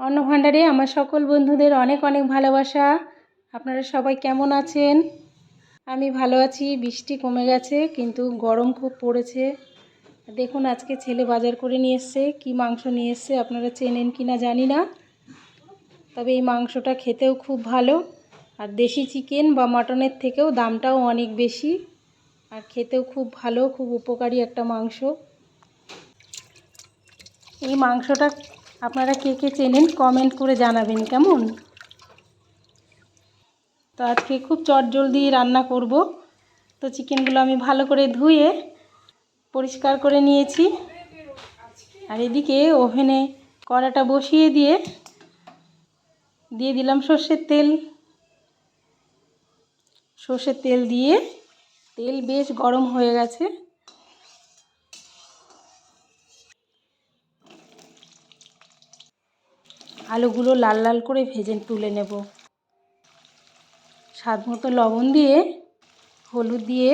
অন্নভাণ্ডারে আমার সকল বন্ধুদের অনেক অনেক ভালোবাসা। আপনারা সবাই কেমন আছেন? আমি ভালো আছি, বৃষ্টি কমে গেছে, কিন্তু গরম খুব পড়েছে। দেখুন, আজকে ছেলে বাজার করে নিয়ে এসছে। কী মাংস নিয়ে এসছে, আপনারা চেনেন কি না জানি না। তবে এই মাংসটা খেতেও খুব ভালো। আর দেশি চিকেন বা মাটনের থেকেও দামটাও অনেক বেশি। আর খেতেও খুব ভালো, খুব উপকারী একটা মাংস। এই মাংসটা আপনারা কে কে চেনেন কমেন্ট করে জানাবেন কেমন? তো আজকে খুব চটজলদি রান্না করব। তো চিকেনগুলো আমি ভালো করে ধুয়ে পরিষ্কার করে নিয়েছি। আর এদিকে ওভেনে কড়াটা বসিয়ে দিয়ে দিয়ে দিলাম সর্ষের তেল। সর্ষের তেল দিয়ে, তেল বেশ গরম হয়ে গেছে। আলুগুলো লাল লাল করে ভেজে তুলে নেব। স্বাদ মতো লবণ দিয়ে, হলুদ দিয়ে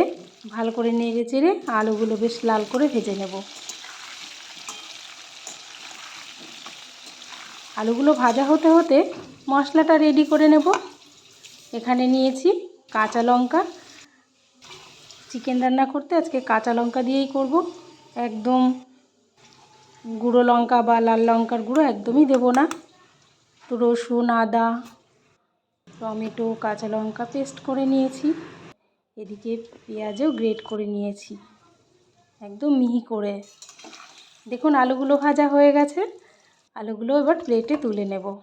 ভালো করে নেড়ে চেড়ে আলুগুলো বেশ লাল করে ভেজে নেব। আলুগুলো ভাজা হতে হতে মশলাটা রেডি করে নেব। এখানে নিয়েছি কাঁচা লঙ্কা। চিকেন রান্না করতে আজকে কাঁচা লঙ্কা দিয়েই করব। একদম গুঁড়ো লঙ্কা বা লাল লঙ্কার গুঁড়ো একদমই দেব না। রসুন, আদা, টমেটো, কাঁচা লঙ্কা পেস্ট করে নিয়েছি। এদিকে পেঁয়াজও গ্রেট করে নিয়েছি। একদম মিহি করে। দেখুন, আলুগুলো ভাজা হয়ে গেছে। আলুগুলো এবার প্লেটে তুলে নেব।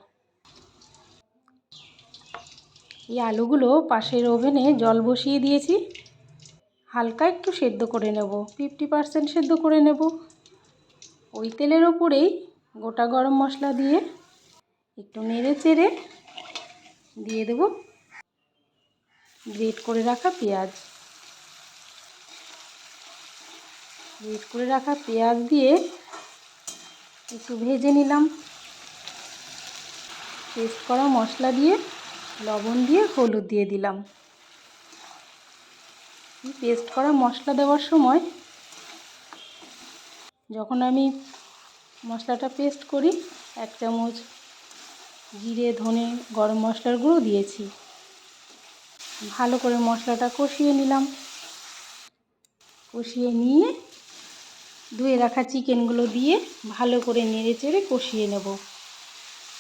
এই আলুগুলো পাশের ওভেনে জল বসিয়ে দিয়েছি। হালকা একটু সেদ্ধ করে নেব। ফিফটি পারসেন্ট সেদ্ধ করে নেব। ওই তেলের ওপরেই গোটা গরম মশলা দিয়ে একটু নেড়ে চেড়ে দিয়ে দেব। গ্রেট করে রাখা পেঁয়াজ। গ্রেট করে রাখা পেঁয়াজ দিয়ে একটু ভেজে নিলাম। পেস্ট করা মশলা দিয়ে লবণ দিয়ে হলুদ দিয়ে দিলাম। পেস্ট করা মশলা দেওয়ার সময় যখন আমি মশলাটা পেস্ট করি, এক চামচ জিরে, ধনে, গরম মশলার গুঁড়ো দিয়েছি। ভালো করে মশলাটা কষিয়ে নিলাম। কষিয়ে নিয়ে ধুয়ে রাখা চিকেনগুলো দিয়ে ভালো করে নেড়ে চেড়ে কষিয়ে নেব।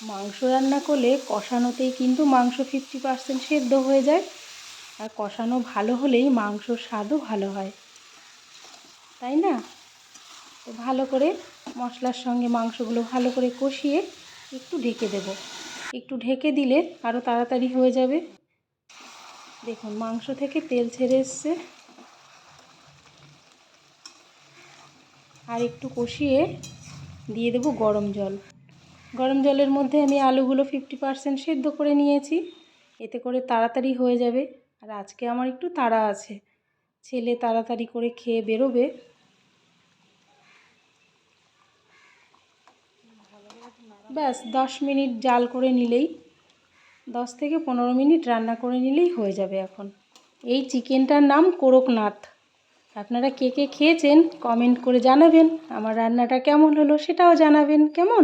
মাংস রান্না করলে কষানোতেই কিন্তু মাংস ফিফটি পার্সেন্ট সেদ্ধ হয়ে যায়। আর কষানো ভালো হলেই মাংসর স্বাদও ভালো হয়। তাই না? তো ভালো করে মশলার সঙ্গে মাংসগুলো ভালো করে কষিয়ে একটু ঢেকে দেব। একটু ঢেকে দিলে আরও তাড়াতাড়ি হয়ে যাবে। দেখুন, মাংস থেকে তেল ছেড়ে এসছে। আর একটু কষিয়ে দিয়ে দেব গরম জল। গরম জলের মধ্যে আমি আলুগুলো ফিফটি পারসেন্ট সেদ্ধ করে নিয়েছি। এতে করে তাড়াতাড়ি হয়ে যাবে। আর আজকে আমার একটু তাড়া আছে। ছেলে তাড়াতাড়ি করে খেয়ে বেরোবে। ব্যাস দশ মিনিট জাল করে নিলেই, দশ থেকে পনেরো মিনিট রান্না করে নিলেই হয়ে যাবে এখন। এই চিকেনটার নাম কোরকনাথ। আপনারা কে কে খেয়েছেন কমেন্ট করে জানাবেন। আমার রান্নাটা কেমন হলো সেটাও জানাবেন, কেমন?